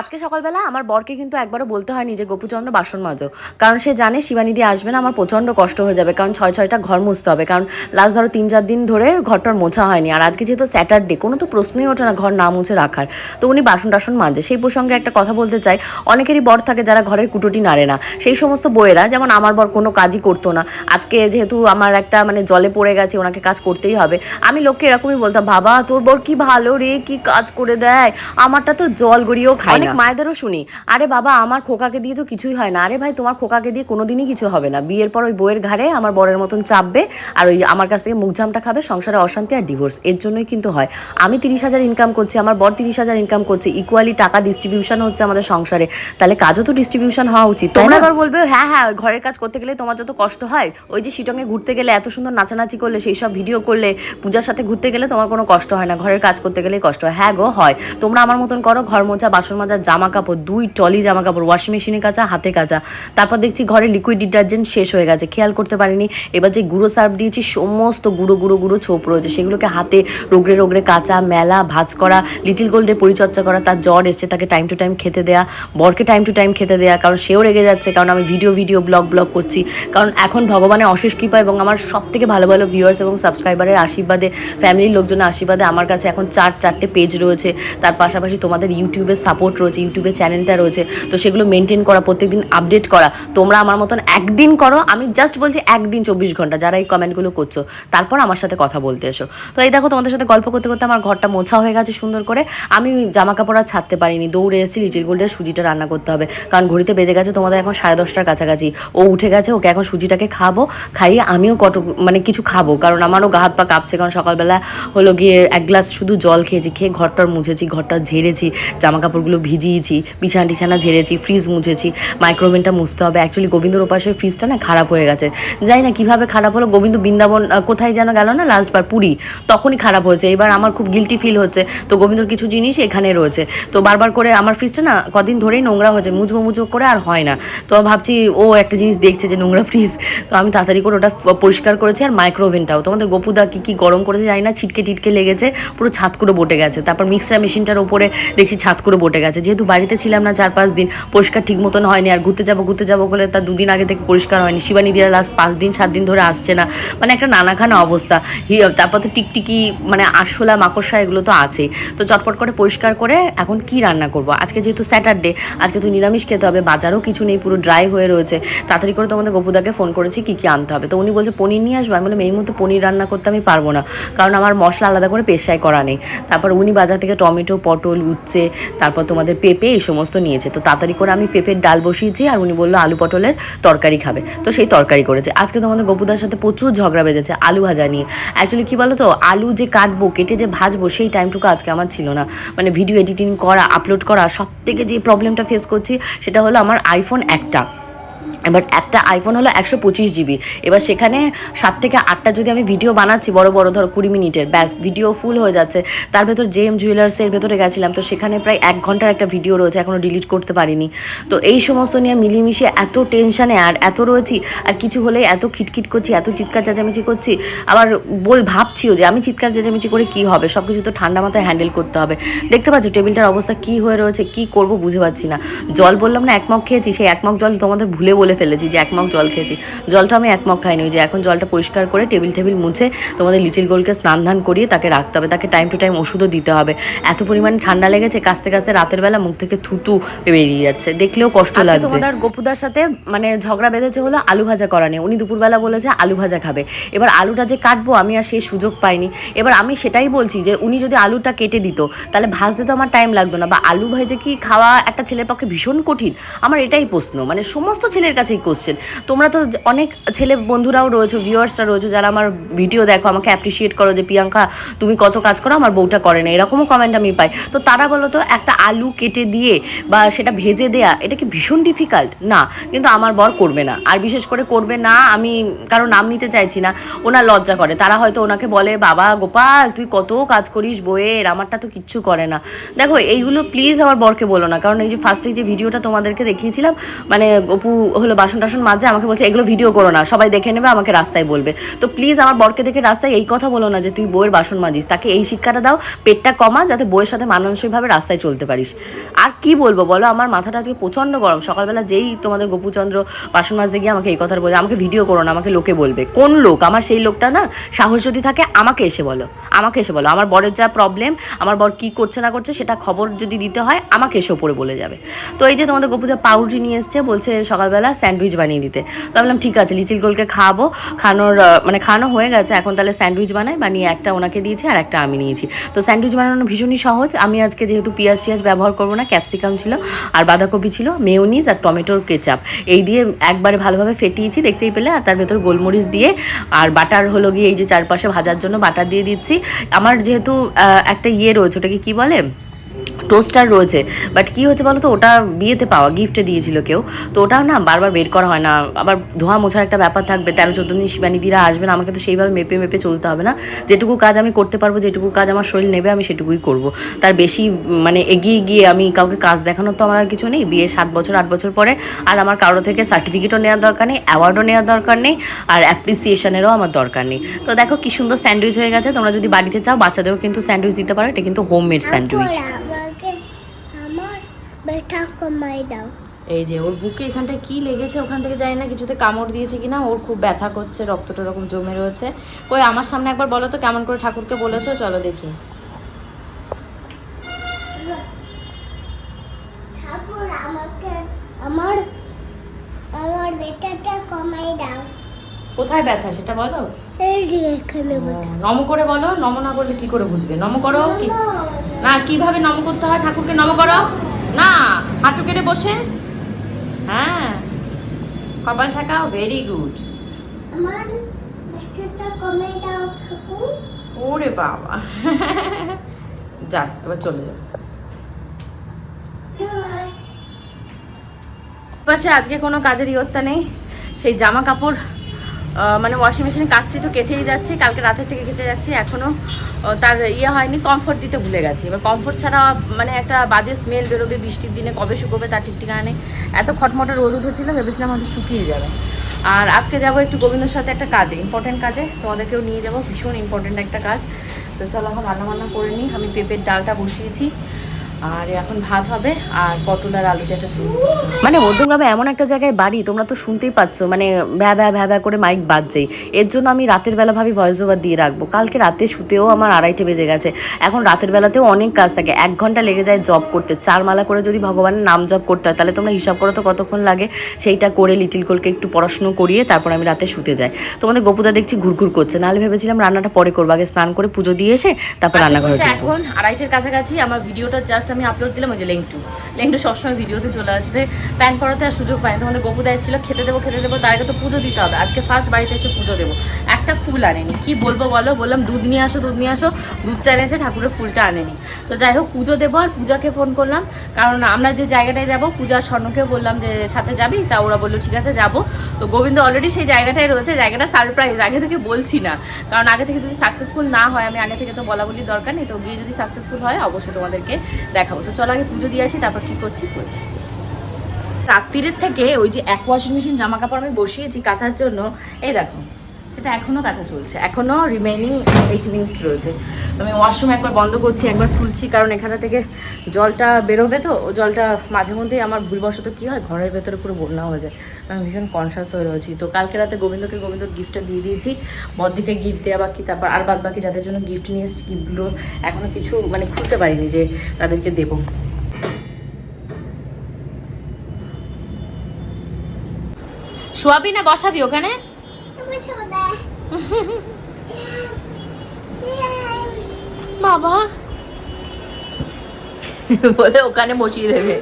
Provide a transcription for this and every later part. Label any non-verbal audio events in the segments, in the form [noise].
আজকে সকালবেলা আমার বরকে কিন্তু একবারও বলতে হয়নি যে, গোপুচন্দ্র বাসন মাজো কারণ সে জানে শিবানিদি আসবে না, আমার প্রচণ্ড কষ্ট হয়ে যাবে। কারণ ছয় ছয়টা ঘর মুছতে হবে। কারণ লাস্ট ধরো তিন চার দিন ধরে ঘরটার মোছা হয়নি। আর আজকে যেহেতু স্যাটারডে কোনো তো প্রশ্নই ওঠে না ঘর না মুছে রাখার। তো উনি বাসন টাসন মাজে। সেই প্রসঙ্গে একটা কথা বলতে চাই। অনেকেরই বর থাকে যারা ঘরের কুটোটি নাড়ে না। সেই সমস্ত বইয়েরা যেমন আমার বর কোনো কাজই করতো না। আজকে যেহেতু আমার একটা মানে জলে পড়ে গেছে, ওনাকে কাজ করতেই হবে। আমি লোককে এরকমই বলতাম, বাবা, তোর বর কি ভালো রে? কি কাজ করে দেয়? আমারটা তো জল গড়িয়েও খায় অনেক মায়েদেরও শুনি আরে বাবা আমার খোকাকে দিয়ে তো কিছুই হয় না। আরে ভাই তোমার খোকাকে দিয়ে কোনোদিনই কিছু হবে না। বিয়ের পর ওই বইয়ের ঘাড়ে আমার বরের মতন চাপবে আর ওই আমার কাছ থেকে মুখজামটা খাবে সংসারে অশান্তি আর ডিভোর্স। এর জন্যই কিন্তু হয়। আমি তিরিশ হাজার ইনকাম করছি আমার বর তিরিশ হাজার ইনকাম করছে ইকুয়ালি টাকা ডিস্ট্রিবিউশন হচ্ছে আমাদের সংসারে। তাহলে কাজও তো ডিস্ট্রিবিউশন হওয়া উচিত তোমরা আবার বলবে হ্যাঁ হ্যাঁ ওই ঘরের কাজ করতে গেলে তোমার যত কষ্ট হয় ওই যে শিটংয়ে ঘুরতে গেলে এত সুন্দর নাচানাচি করলে সেই সব ভিডিও করলে পূজার সাথে ঘুরতে গেলে তোমার কোনো কষ্ট হয় না। ঘরের কাজ করতে গেলেই কষ্ট হয়। হ্যাঁ গো হয়। তোমরা আমার মতন করো ঘর মোছা বাসন মাজা জামা কাপড় দুই টলি জামা কাপড় ওয়াশিং মেশিনে কাচা, হাতে কাচা। তারপর দেখছি ঘরে লিকুইড ডিটারজেন্ট শেষ হয়ে গেছে। খেয়াল করতে পারিনি। এবার যে গুঁড়ো সার্ফ দিয়েছি, সমস্ত গুঁড়ো গুঁড়ো গুঁড়ো ছোপ রয়েছে। সেগুলোকে হাতে রোগড়ে রোগড়ে কাচা, মেলা, ভাজ করা লিটিল গোল্ডের পরিচর্যা করা, তার জ্বর এসছে তাকে টাইম টু টাইম খেতে দেয়া, বরকে টাইম টু টাইম খেতে দেয়া, কারণ সেও রেগে যাচ্ছে, কারণ আমি ভিডিও ভিডিও ব্লগ ব্লগ করছি। কারণ এখন ভগবানের অশেষ কৃপা এবং আমার সব থেকে ভালো ভালো ভিউয়ার্স এবং সাবস্ক্রাইবারের আশীর্বাদে ফ্যামিলির লোকজনের আশীর্বাদে আমার কাছে এখন চার, চারটে পেজ রয়েছে। তার পাশাপাশি তোমাদের ইউটিউবের সাপোর্ট রয়েছে ইউটিউবের চ্যানেলটা রয়েছে, তো সেগুলো মেনটেন করা, প্রত্যেকদিন আপডেট করা। তোমরা আমার মতন একদিন করো, আমি জাস্ট বলছি একদিন চব্বিশ ঘণ্টা, যারা এই কমেন্টগুলো করছ, তারপর আমার সাথে কথা বলতে এসো। তো এই দেখো, তোমাদের সাথে গল্প করতে করতে আমার ঘরটা মোছা হয়ে গেছে সুন্দর করে। আমি জামা কাপড় আর ছাড়তে পারিনি, দৌড়ে এসেছি লিটিল গোল্ডের সুজিটা রান্না করতে হবে, কারণ ঘড়িতে বেজে গেছে তোমাদের এখন সাড়ে দশটার কাছাকাছি। ও উঠে গেছে, ওকে এখন সুজিটাকে খাব, খাইয়ে আমিও কত মানে কিছু খাব, কারণ আমারও গা হাত পা কাঁপছে, কারণ সকালবেলা হলো গিয়ে এক গ্লাস শুধু জল খেয়েছি, খেয়ে ঘরটার মুছেছি ঘরটা ঝেড়েছি জামা কাপড়গুলো ভিজিয়েছি বিছানা টিছানা ঝেড়েছি ফ্রিজ মুছেছি মাইক্রোওভেনটা মুছতে হবে। অ্যাকচুয়ালি গোবিন্দর ওপাশের ফ্রিজটা না খারাপ হয়ে গেছে। জানি না, কীভাবে খারাপ হলো? গোবিন্দ বৃন্দাবন কোথায় যেন গেল না লাস্টবার পুরী। তখনই খারাপ হয়েছে। এবার আমার খুব গিলটি ফিল হচ্ছে। তো গোবিন্দর কিছু জিনিস এখানে রয়েছে। তো বারবার করে আমার ফ্রিজটা না কদিন ধরেই নোংরা হয়েছে। মুজবো মুজবো করে আর হয় না। তো ভাবছি ও একটা জিনিস দেখছে যে নোংরা ফ্রিজ তো আমি তাড়াতাড়ি করে ওটা পরিষ্কার করেছি আর মাইক্রোওভেনটাও তোমাদের গোপুদা কী কী গরম করেছে জানি না, ছিটকে, টিটকে লেগেছে, পুরো ছাদ করে বটে গেছে। তারপর মিক্সার মেশিনটার ওপরে দেখছি ছাদ করে বটে গেছে। যেহেতু বাড়িতে ছিলাম না, চার পাঁচ দিন পরিষ্কার ঠিক মতন হয়নি আর ঘুরতে যাব ঘুরতে যাব বলে তার দুদিন আগে থেকে পরিষ্কার হয়নি। শিবানী দিয়ার লাস্ট পাঁচ দিন, সাত দিন ধরে আসছে না। মানে একটা নানাখানা অবস্থা। তারপর তো টিকটিকি মানে আরশোলা, মাকড়সা এগুলো তো আছেই। তো চটপট করে পরিষ্কার করে এখন কি রান্না করব? আজকে যেহেতু স্যাটারডে আজকে তো নিরামিষ খেতে হবে, বাজারও কিছু নেই, পুরো ড্রাই হয়ে রয়েছে। তাড়াতাড়ি করে তোমাদের গোপুদাকে ফোন করেছি কি কি আনতে হবে। তো উনি বলছে, পনির নিয়ে আসব? আমি বললাম, এই মুহূর্তে পনির রান্না করতে আমি পারব না। কারণ আমার মশলা আলাদা করে পেশায় করা নেই। তারপর উনি বাজার থেকে টমেটো, পটল, উচ্ছে, তারপর তোমাদের পেঁপে এই সমস্ত নিয়েছে। তো তাড়াতাড়ি করে আমি পেঁপের ডাল বসিয়েছি আর উনি বলল আলু পটলের তরকারি খাবে। তো সেই তরকারি করেছে। আজকে তোমাদের গোপুদার সাথে প্রচুর ঝগড়া বেজেছে আলু ভাজা নিয়ে। অ্যাকচুয়ালি কী বলো তো আলু যে কাটবো, কেটে যে ভাজবো, সেই টাইমটুকু আজকে আমার ছিল না। মানে ভিডিও এডিটিং করা আপলোড করা সব থেকে যে প্রবলেমটা ফেস করছি, সেটা হলো আমার আইফোন একটা। এবার একটা আইফোন হলো একশো পঁচিশ জিবি এবার সেখানে সাত থেকে আটটা যদি আমি ভিডিও বানাচ্ছি, বড় বড় ধরো কুড়ি মিনিটের, ব্যাস ভিডিও ফুল হয়ে যাচ্ছে। তার ভেতর জে এম জুয়েলার্সের ভেতরে গেছিলাম, তো সেখানে প্রায় এক ঘণ্টার একটা ভিডিও রয়েছে এখনও ডিলিট করতে পারিনি। তো এই সমস্ত নিয়ে মিলিয়ে এত টেনশানে আর এত রয়েছি, আর কিছু হলে এত খিটখিট করছি, এত চিৎকার চেঁচামেচি করছি, আবার বল ভাবছিও যে আমি চিৎকার চেঁচামেচি করে কি হবে? সব কিছু তো ঠান্ডা মাথায় হ্যান্ডেল করতে হবে। দেখতে পাচ্ছ টেবিলটার অবস্থা কি হয়ে রয়েছে, কি করব বুঝে পাচ্ছি না। জল বললাম না, এক মগ খেয়েছি, সেই এক মগ জল তোমাদের ভুলে বলে ফেলেছি যে এক মগ জল খেয়েছি। জলটা আমি এক মগ খাইনি ওই যে এখন জলটা পরিষ্কার করে টেবিল টেবিল মুছে তোমাদের লিটিল গোলকে স্নান ধান করিয়ে তাকে রাখতে হবে তাকে টাইম টু টাইম ওষুধও দিতে হবে। এত পরিমাণে ঠান্ডা লেগেছে কাস্তে কাস্তে রাতের বেলা মুখ থেকে থুতু বেরিয়ে যাচ্ছে। দেখলেও কষ্ট লাগছে। তোমাদের গোপুদার সাথে মানে ঝগড়া বেঁধেছে হলো আলু ভাজা করা নিয়ে। উনি দুপুরবেলা বলেছে আলু ভাজা খাবে। এবার আলুটা যে কাটবো আমি আর সেই সুযোগ পাইনি। এবার আমি সেটাই বলছি যে উনি যদি আলুটা কেটে দিত তাহলে ভাজতে তো আমার টাইম লাগতো না। বা আলু ভেজে কি খাওয়া একটা ছেলের পক্ষে ভীষণ কঠিন? আমার এটাই প্রশ্ন। মানে সমস্ত ছেলের কাছে কাছেই কোশ্চেন তোমরা তো অনেক ছেলে বন্ধুরাও রয়েছে ভিউয়ার্সরা রয়েছে, যারা আমার ভিডিও দেখো, আমাকে অ্যাপ্রিসিয়েট করো যে, প্রিয়াঙ্কা, তুমি কত কাজ করো, আমার বউটা করে না। এরকমও কমেন্ট আমি পাই। তো তারা বলো তো, একটা আলু কেটে দিয়ে বা সেটা ভেজে দেয়া, এটা কি ভীষণ ডিফিকাল্ট না, কিন্তু আমার বর করবে না। আর বিশেষ করে করবে না, আমি কারও নাম নিতে চাইছি না, ওনার লজ্জা করে। তারা হয়তো ওনাকে বলে, বাবা, গোপাল, তুই কত কাজ করিস বইয়ের আমারটা তো কিচ্ছু করে না। দেখো, এইগুলো প্লিজ আমার বরকে বলো না, কারণ এই যে ফার্স্টে যে ভিডিওটা তোমাদেরকে দেখিয়েছিলাম মানে অপু হলো বাসন টাসন মাঝে আমাকে বলছে, এগুলো ভিডিও করো না, সবাই দেখে নেবে, আমাকে রাস্তায় বলবে। তো প্লিজ আমার বরকে দেখে রাস্তায় এই কথা বলো না যে, তুই বইয়ের বাসন মাজিস, তাকে এই শিক্ষাটা দাও, পেটটা কমা, যাতে বইয়ের সাথে মানানসইভাবে রাস্তায় চলতে পারিস। আর কি বলব বলো, আমার মাথাটা আজকে প্রচণ্ড গরম। সকালবেলা যেই তোমাদের গোপুচন্দ্র বাসন মাজতে গিয়ে আমাকে এই কথাটা বলে, আমাকে ভিডিও করো না, আমাকে লোকে বলবে। কোন লোক? আমার সেই লোকটা না, সাহস যদি থাকে, আমাকে এসে বলো, আমাকে এসে বলো। আমার বরের যা প্রবলেম আমার বর কি করছে না করছে, সেটা খবর যদি দিতে হয়, আমাকে এসে ওপরে বলে যাবে। তো এই যে তোমাদের গোপুজা পাউরুটি নিয়ে এসছে, বলছে সকালবেলা স্যান্ডউইচ বানিয়ে দিতে। তো বললাম, ঠিক আছে, লিটিল গোলকে খাওয়াবো খানোর মানে খাওয়ানো হয়ে গেছে, এখন তাহলে স্যান্ডউইচ বানাই। বানিয়ে একটা ওনাকে দিয়েছি আর একটা আমি নিয়েছি। তো স্যান্ডউইচ বানানো ভীষণই সহজ। আমি আজকে যেহেতু পেঁয়াজ টিয়াজ ব্যবহার করব না, ক্যাপসিকাম ছিল আর বাঁধাকপি ছিল, মেয়োনিজ আর টমেটোর কেচাপ। এই দিয়ে একবারে ভালোভাবে ফেটিয়েছি, দেখতেই পেলে। আর তার ভেতর গোলমরিচ দিয়ে আর বাটার হলো গিয়ে এই যে চারপাশে ভাজার জন্য বাটার দিয়ে দিচ্ছি। আমার যেহেতু একটা ইয়ে রয়েছে, ওটাকে কি বলে? টোস্টার রয়েছে। বাট কি হচ্ছে বলো তো ওটা বিয়েতে পাওয়া গিফটে দিয়েছিল কেউ। তো ওটাও না বারবার বের করা হয় না। আবার ধোয়া মোছার একটা ব্যাপার থাকবে। তেরো, চোদ্দ দিন শিবানিদিরা আসবেন, আমাকে তো সেইভাবে মেপে মেপে চলতে হবে না। যেটুকু কাজ আমি করতে পারব, যেটুকু কাজ আমার শরীর নেবে, আমি সেটুকুই করব। তার বেশি মানে এগিয়ে গিয়ে আমি কাউকে কাজ দেখানোর তো আমার আর কিছু নেই। বিয়ে সাত বছর, আট বছর পরে আর আমার কারও থেকে সার্টিফিকেটও নেওয়ার দরকার নেই অ্যাওয়ার্ডও নেওয়ার দরকার নেই, আর অ্যাপ্রিসিয়েশনেরও আমার দরকার নেই। তো দেখো কি সুন্দর স্যান্ডউইচ হয়ে গেছে। তোমরা যদি বাড়িতে চাও, বাচ্চাদেরও কিন্তু স্যান্ডউইচ দিতে পারো। এটা কিন্তু হোমমেড স্যান্ডউইচ আমাকে আমার ব্যথা কমাই দাও। এই যে ওর বুকে এখানটায় কি লেগেছে ওখান থেকে জানি না কিছুতে কামড় দিয়েছে কিনা ওর খুব ব্যথা করছে রক্তটা এরকম জমে রয়েছে। ওই আমার সামনে একবার বলো তো কেমন করে ঠাকুরকে বলেছ? চলো দেখি। ঠাকুর আমাকে আমার আমার ব্যথাটা কমাই দাও। কোথায় ব্যথা সেটা বলো? নম করে বলো নম না করলে কি করে বুঝবে? নম করো কি না কীভাবে নম করতে হয় ঠাকুরকে নম করো। না হাঁটু কেটে বসে। হ্যাঁ কপাল ঠাকাও ভেরি গুড ওরে বাবা। যাক এবার চলে যাও। পাশে আজকে কোনো কাজের ইয়ত্তা নেই সেই জামা কাপড় মানে ওয়াশিং মেশিনের কাজটি তো কেচেই যাচ্ছে, কালকে রাতের থেকে কেচে যাচ্ছে এখনও তার ইয়ে হয়নি কমফোর্ট দিতে ভুলে গেছি। এবার কমফোর্ট ছাড়া মানে একটা বাজে স্মেল বেরোবে বৃষ্টির দিনে, কবে শুকোবে তার ঠিক ঠিকানা এত খটমটে রোদ উঠেছিল, ভেবেছিলাম হয়তো শুকিয়ে যাবে। আর আজকে যাব একটু গোবিন্দর সাথে একটা কাজে ইম্পর্টেন্ট কাজে, তোমাদেরকেও নিয়ে যাব, ভীষণ ইম্পর্টেন্ট একটা কাজ। তো চলো এখন রান্না বান্না করে নিই, আমি পেঁপের ডালটা বসিয়েছি। আর এখন ভাত হবে আর পটল আর আলু দিয়ে একটা মানে মধ্যমগ্রামে এমন একটা জায়গায় বাড়ি তোমরা তো শুনতেই পাচ্ছ মানে ভ্যা ভ্যা ভ্যা ভ্যা করে মাইক বাজছেই। এর জন্য আমি রাতের বেলা ভাবি ভয়েস ওভার দিয়ে রাখব। কালকে রাতে শুতেও আমার আড়াইটে বেজে গেছে। এখন রাতের বেলাতেও অনেক কাজ থাকে। এক ঘণ্টা লেগে যায় জব করতে। চার মালা করে যদি ভগবানের নাম জব করতে হয় তাহলে তোমরা হিসাব করো তো কতক্ষণ লাগে। সেইটা করে লিটিল কোলকে একটু পড়াশুনো করিয়ে তারপর আমি রাতে শুতে যাই। তোমাদের গোপুদা দেখছি ঘুরঘুর করছে। নাহলে ভেবেছিলাম রান্নাটা পরে করব। আগে স্নান করে পুজো দিয়ে এসে তারপর রান্নাঘরে ঢুকবো। এখন আড়াইটের কাছাকাছি আমার ভিডিওটা জাস্ট আমি আপলোড দিলাম, ওই যে লেংটু লেংটু সবসময় ভিডিওতে চলে আসবে। প্যান করাতে আর সুযোগ না। তোমাদের গোপুদা ছিল, খেতে দেবো খেতে দেবো, তার আগে তো পুজো দিতে হবে। আজকে ফার্স্ট বাড়িতে এসে পুজো দেবো। একটা ফুল আনেনি। কি বলব বলো? বললাম, দুধ নিয়ে আসো, দুধ নিয়ে আসো। দুধটা এনেছে, ঠাকুরের ফুলটা আনেনি। তো যাই হোক, পুজো দেবো আর পূজাকে ফোন করলাম। কারণ আমরা যে জায়গাটায় যাব পূজার স্বর্ণকেও বললাম যে, সাথে যাবি? তা ওরা বলল, ঠিক আছে, যাব। তো গোবিন্দ অলরেডি সেই জায়গাটায় রয়েছে। জায়গাটা সারপ্রাইজ আগে থেকে বলছি না। কারণ আগে থেকে যদি সাকসেসফুল না হয়, আমি আগে থেকে তো বলা বলি দরকার নেই। তো গিয়ে যদি সাকসেসফুল হয়, অবশ্যই তোমাদেরকে দেখাবো। তো চলো আগে পুজো দিয়ে আসি, তারপর কি করছি করছি। রাত্রির থেকে ওই যে এক ওয়াশিং মেশিন জামা কাপড় আমি বসিয়েছি কাচার জন্য, এই দেখো। সেটা এখনও কাঁচা চলছে। এখনও রিমেইনিং এইট মিনিট রয়েছে। আমি ওয়াশরুম একবার বন্ধ করছি, একবার খুলছি, কারণ এখানে থেকে জলটা বেরোবে তো জলটা মাঝে মধ্যেই আমার ভুলবশত কী হয়, ঘরের ভেতরে পুরো বন্যা হয়ে যায়। আমি ভীষণ কনসাস হয়ে রয়েছি। তো কালকে রাতে গোবিন্দকে গোবিন্দর গিফটটা দিয়ে দিয়েছি, বদ্দিকে গিফট দেওয়া বাকি, তারপর আর বাদ বাকি যাদের জন্য গিফট নিয়ে এসেছি গিফটগুলো এখনও কিছু মানে খুলতে পারিনি যে তাদেরকে দেবো। শোয়াবি বসাবি ওখানে? বাবা। বলে ওখানে বসিয়ে দেবে।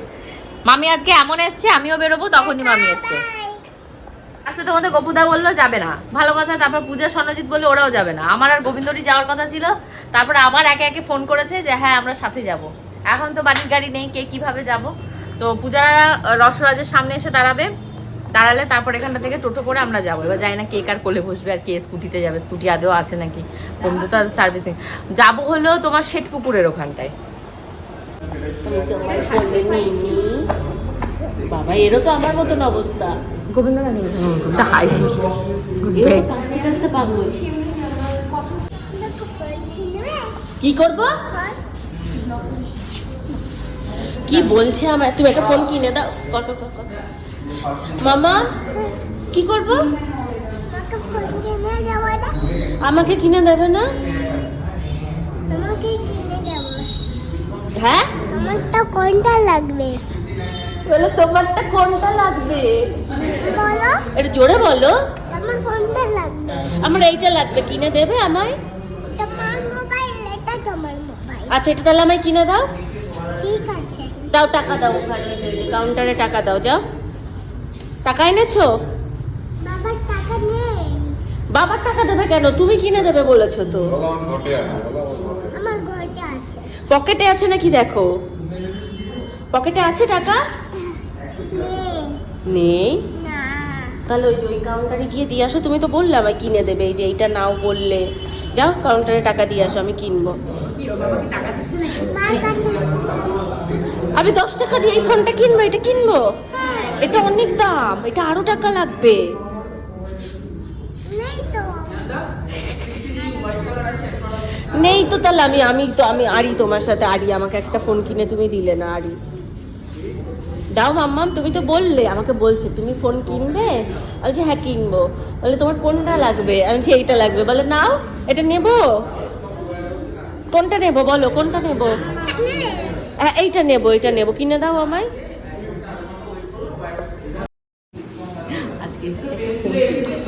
মামি আজকে এমন এসছে, আমিও বেরোবো, তখনই মামি এসছে। আচ্ছা তোমাদের গপুদা বলল যাবে না। ভালো কথা, তারপর পূজা স্বর্ণজিৎ বলল ওরাও যাবে না। আমার আর গোবিন্দরই যাওয়ার কথা ছিল। তারপরে আবার একে একে ফোন করেছে যে হ্যাঁ আমরা সাথে যাব। এখন তো বাড়ির গাড়ি নেই, কে কীভাবে যাব? তো পূজা রসরাজের সামনে এসে দাঁড়াবে। দাঁড়ালে তারপর এখানটা থেকে টোটো করে আমরা যাব। এবার জানি না কে কার কোলে বসবে আর কে স্কুটিতে যাবে স্কুটি আদৌ আছে নাকি? বন্ধু তো সার্ভিসিং যাব হলো তোমার শেঠ পুকুরের ওখানটায়। বাবা এরও তো আমার মতন অবস্থা। গোবিন্দ হাই। কি করব? কি বলছে আমার? তুমি একটা ফোন কিনে দাও। কর কর, কর। মামা কি করব? আমাকে কিনে দেবো না? হ্যাঁ? আমার তো কোনটা লাগবে বলে তোমারটা কোনটা লাগবে? বলো একটু জোরে বলো। তোমার কোনটা লাগবে আমার এইটা লাগবে কিনে দেবে আমায়? তোমার মোবাইল এটা তোমার মোবাইল আচ্ছা এটা তাহলে আমায় কিনে দাও। ঠিক আছে। দাও টাকা দাও ওখানে কাউন্টারে টাকা দাও যাও। টাকা এনেছো? বাবার টাকা নেই। বাবার টাকা দেবে কেন? তুমি কিনে দেবে বলেছ তো। আমার ঘরটা আছে। পকেটে আছে নাকি দেখো? পকেটে আছে টাকা? নেই। নেই? তাহলে ওই যে ওই কাউন্টারে গিয়ে দিয়ে আসো। তুমি তো বললে আমায় কিনে দেবে। এই যে এইটা নাও বললে। যাও কাউন্টারে টাকা দিয়ে আসো আমি কিনবো। আমি দশ টাকা দিয়ে এই ফোনটা কিনবো এটা কিনবো? এটা অনেক দাম এটা আরও টাকা লাগবে। নেই তো। তাহলে আমি আমি তো আমি আরি তোমার সাথে আরি আমাকে একটা ফোন কিনে তুমি দিলে না আরি। দাও মাম্মাম তুমি তো বললে আমাকে বলছে তুমি ফোন কিনবে? বলছে হ্যাঁ কিনবো। বলে তোমার কোনটা লাগবে? আমি বলছি এইটা লাগবে। বলে নাও এটা নেব। কোনটা নেব? বলো কোনটা নেব? হ্যাঁ এইটা নেব এইটা নেব। কিনে দাও আমায় আজকে এসেছে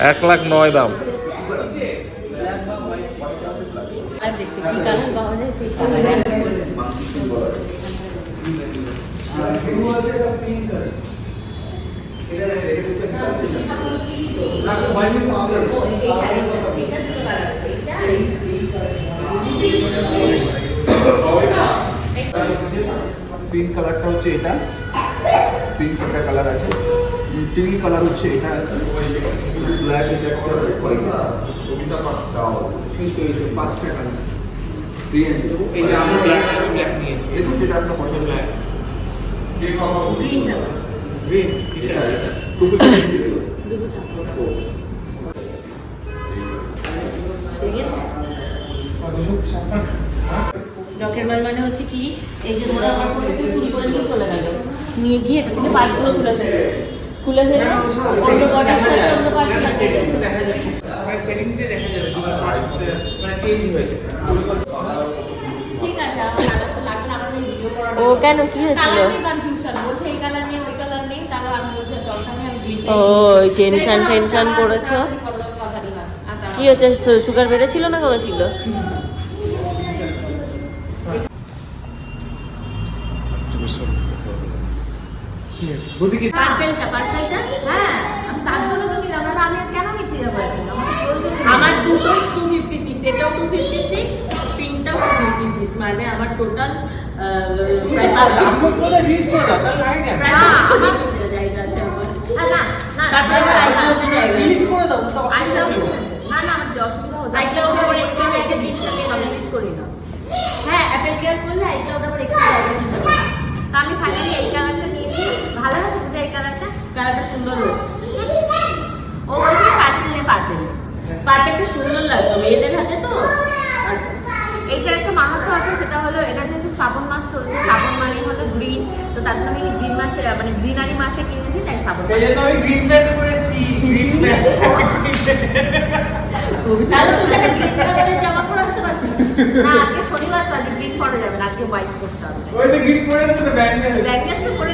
এক লাখ নয় দাম। পিঙ্ক কালারটা হচ্ছে এটা। পিঙ্ক একটা কালার আছে। টিল কালার হচ্ছে এটা। ব্ল্যাক এটা একটা হোয়াইট কিন্তু এই যে পাঁচটা কালার এই যে আমরা ব্ল্যাক আমি ব্ল্যাক নিয়েছি। দেখুন যেটা আপনার পছন্দ। গ্রিন এটা টু দুটো ছাত্র ডকের মাল মানে হচ্ছে কি এই যে ধরো আমার চুরি করে নিয়ে চলে গেল। নিয়ে গিয়ে এটা থেকে পার্সগুলো খুলে ফেলে খুলে ফেলে অন্য বডির সাথে অন্য দেখা যাবে। মানে সেটিংস দিয়ে দেখা যাবে। মানে চেঞ্জ হয়েছে। ঠিক আছে আমার কালার তো লাগবে আমার ভিডিও করার ও কেন? কি হয়েছিল? কালার নিয়ে কনফিউশন বলছে এই কালার নেই ওই কালার নেই তারপর আমি বলছি দরকার নেই। আমি গ্রিন ও টেনশন ফেনশন করেছ কি হচ্ছে সুগার বেড়েছিল না কমেছিল? [laughs] দুদিকে পার্পেলটা পার্পেলটা হ্যাঁ আমি তার জন্য তো নিলাম না আমি আর কেন নিতে যাব আমার প্রয়োজন নেই। টু ফিফটি সিক্স এটাও টু ফিফটি সিক্স পিনটাও টু ফিফটি সিক্স মানে আমার টোটাল প্রায় পাঁচশো আপলোড করে লাগে প্রায় জিবি জায়গা আছে আমার না, না, না, তারপরে আইক্লাউডে জায়গা। করে দাও তো। না, অসুবিধা হচ্ছে। এ আবার দিচ্ছে আমি delete করি না। হ্যাঁ অ্যাপেল কেয়ার করলে আইক্লাউড আবার এক্সট্রা আমি ফাইনালি এই কালারটা নিয়েছি ভালো আছে তোদের এই কালারটা সুন্দর হয়েছে। ও বলছে পার্পেল পার্পেল। পার্পেলটা সুন্দর লাগতো মেয়েদের হাতে তো। এইটার একটা অর্থ আছে সেটা হলো এটা যেহেতু শ্রাবণ মাস চলছে শ্রাবণ মানে হলো গ্রিন তো তার জন্য আমি গ্রিন মাসে মানে গ্রিনারি মাসে কিনেছি তাই শ্রাবণ আমি গ্রিন প্যান্ট পরেছি গ্রিন প্যান্ট তাহলে তুমি একটা গ্রিন কালারের জামা পরে আসতে পারতি। না আজকে শনিবার তো আজকে গ্রিন পরে যাবে না আজকে হোয়াইট করতে হবে। ওই তো গ্রিন পরেছে তো ব্যান্ড ব্যাগেস তো পুরো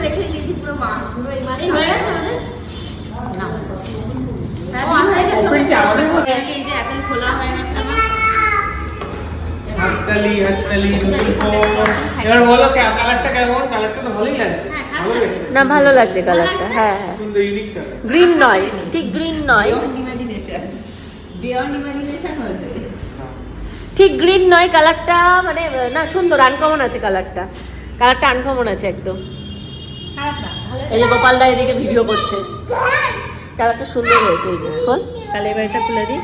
হাততালি হাততালি এবার বলো কালারটা কেমন? কালারটা তো ভালোই লাগছে। ভালো লাগছে। না ভালো লাগছে কালারটা হ্যাঁ হ্যাঁ। সুন্দর ইউনিক কালার গ্রিন নয় ঠিক গ্রিন নয়। ইমাজিনেশন বিয়ন্ড ইমাজিনেশন হয়েছে। ঠিক গ্রিন নয় কালারটা মানে না সুন্দর আনকমন আছে কালারটা কালারটা আনকমন আছে একদম। এই যে গোপালদা এদিকে ভিডিও করছে। কালারটা সুন্দর হয়েছে এই যে। বল তাহলে এবার এটা খুলে দিই।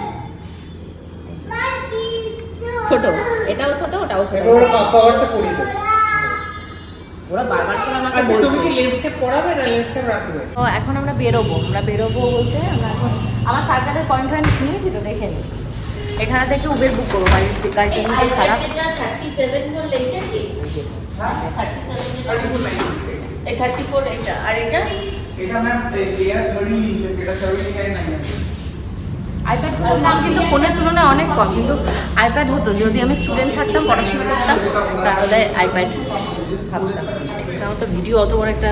ছোট। এটাও ছোট ওটাও ছোট। ওর কভারটা ওরা বারবার করে আমাকে আচ্ছা তুমি কি বলছে। লেন্স না লেন্স রাখবে? তো এখন আমরা বেরোবো। আমরা বেরোবো বলতে আমরা এখন আমার চার্জারের পয়েন্ট পয়েন্ট নিয়েছি তো দেখে নিই এখানে থেকে উবের বুক করব গাড়ির গাড়িটা কিন্তু খারাপ। থার্টি সেভেন এই থার্টি ফোর এটা আর এটা এটা ম্যাম এয়ার 30 ইঞ্চেস এটা 79 নাই আছে আইপ্যাড দাম কিন্তু ফোনের তুলনায় অনেক কম কিন্তু আইপ্যাড হতো। যদি আমি স্টুডেন্ট থাকতাম পড়াশোনা করতাম তাহলে আইপ্যাড তো ভিডিও অত বড় একটা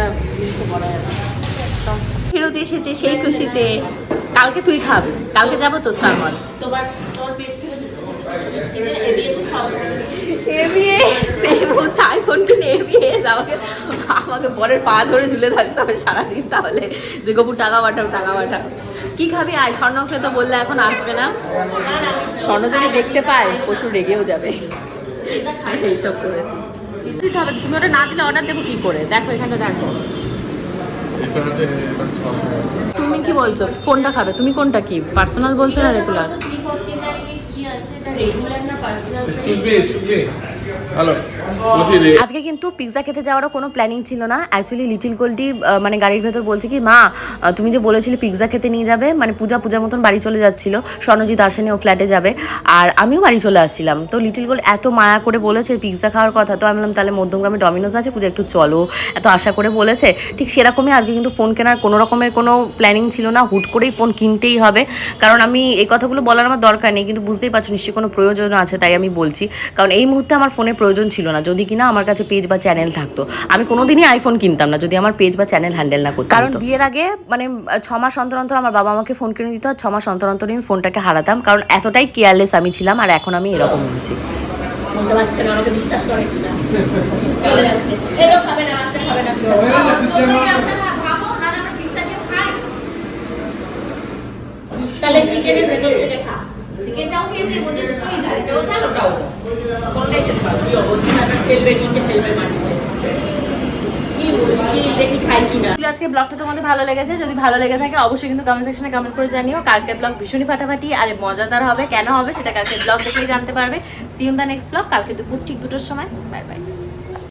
করা যাবে ফেরত এসেছে সেই খুশিতে। কালকে তুই খাবি। কালকে যাব তো স্টার মল তোমার তোমার পেজ ফেলে দিচ্ছে এবিএস মুহূর্তে আইফোন কিনে এবিএস আমাকে আমাকে পরের পা ধরে ঝুলে থাকতে হবে সারাদিন তাহলে যে গপুর টাকা পাঠাও টাকা পাঠাও। কি খাবি? আয় স্বর্ণকে তো বললে এখন আসবে না। স্বর্ণ যদি দেখতে পায় প্রচুর রেগেও যাবে। এইসব করেছি। দিতে হবে তুমি ওটা না দিলে অর্ডার দেবো কি করে? দেখো এখানটা দেখো। তুমি কি বলছো? কোনটা খাবে? তুমি কোনটা কি? পার্সোনাল বলছো না রেগুলার রেগুলার না personal excuse me excuse me আজকে কিন্তু পিৎজা খেতে যাওয়ারও কোনো প্ল্যানিং ছিল না। অ্যাকচুয়ালি লিটিল গোল্ডি মানে গাড়ির ভেতর বলছে কি, মা তুমি যে বলেছিলে পিৎজা খেতে নিয়ে যাবে মানে পূজা পূজার মতন বাড়ি চলে যাচ্ছিল, স্বর্ণজিৎ আসেনি, ও ফ্ল্যাটে যাবে। আর আমিও বাড়ি চলে আসছিলাম। তো লিটিল গোল্ড এত মায়া করে বলেছে পিৎজা খাওয়ার কথা, তো আমি বললাম, তাহলে মধ্যমগ্রামে ডমিনোজ আছে, পূজা, একটু চলো। এত আশা করে বলেছে। ঠিক সেরকমই আজকে কিন্তু ফোন কেনার কোনো রকমের কোনো প্ল্যানিং ছিল না। হুট করেই ফোন কিনতেই হবে। কারণ আমি এই কথাগুলো বলার আমার দরকার নেই, কিন্তু বুঝতেই পারছ, নিশ্চয়ই কোনো প্রয়োজন আছে, তাই আমি বলছি। কারণ এই মুহূর্তে আমার ফোনের প্রয়োজন ছিল না। যদি কিনা আমার কাছে পেজ বা চ্যানেল থাকতো। আমি কোনোদিনই আইফোন কিনতাম না। যদি আমার পেজ বা চ্যানেল হ্যান্ডেল না করতাম কারণ বিয়ের আগে মানে ছ মাস অন্তর অন্তর আমার বাবা আমাকে ফোন কিনে দিত। আর ছ মাস অন্তর অন্তর আমি ফোনটাকে হারাতাম। কারণ এতটাই কেয়ারলেস আমি ছিলাম আর এখন আমি এরকম হচ্ছি বলতে পারছে না আমাকে বিশ্বাস করে কিনা চলে যাচ্ছে। এলো খাবে না বাচ্চা খাবে না। তাহলে চিকেনের ভেতর থেকে খা। চিকেনটাও খেয়েছি বুঝে তুই এটাও চাল ওটাও ফেলবে, নিচে ফেলবে মাটিতে। আজকে ব্লগটা তোমাদের ভালো লেগেছে? যদি ভালো লেগে থাকে, অবশ্যই কিন্তু কমেন্ট সেকশনে কমেন্ট করে জানিও। কালকে ব্লগ ভীষণই ফাটাফাটি, আর মজাদার হবে। কেন হবে? সেটা কালকে ব্লগ দেখলেই জানতে পারবে। সি দা নেক্সট ব্লগ কালকে দুপুর ঠিক দুটোর সময়। Bye bye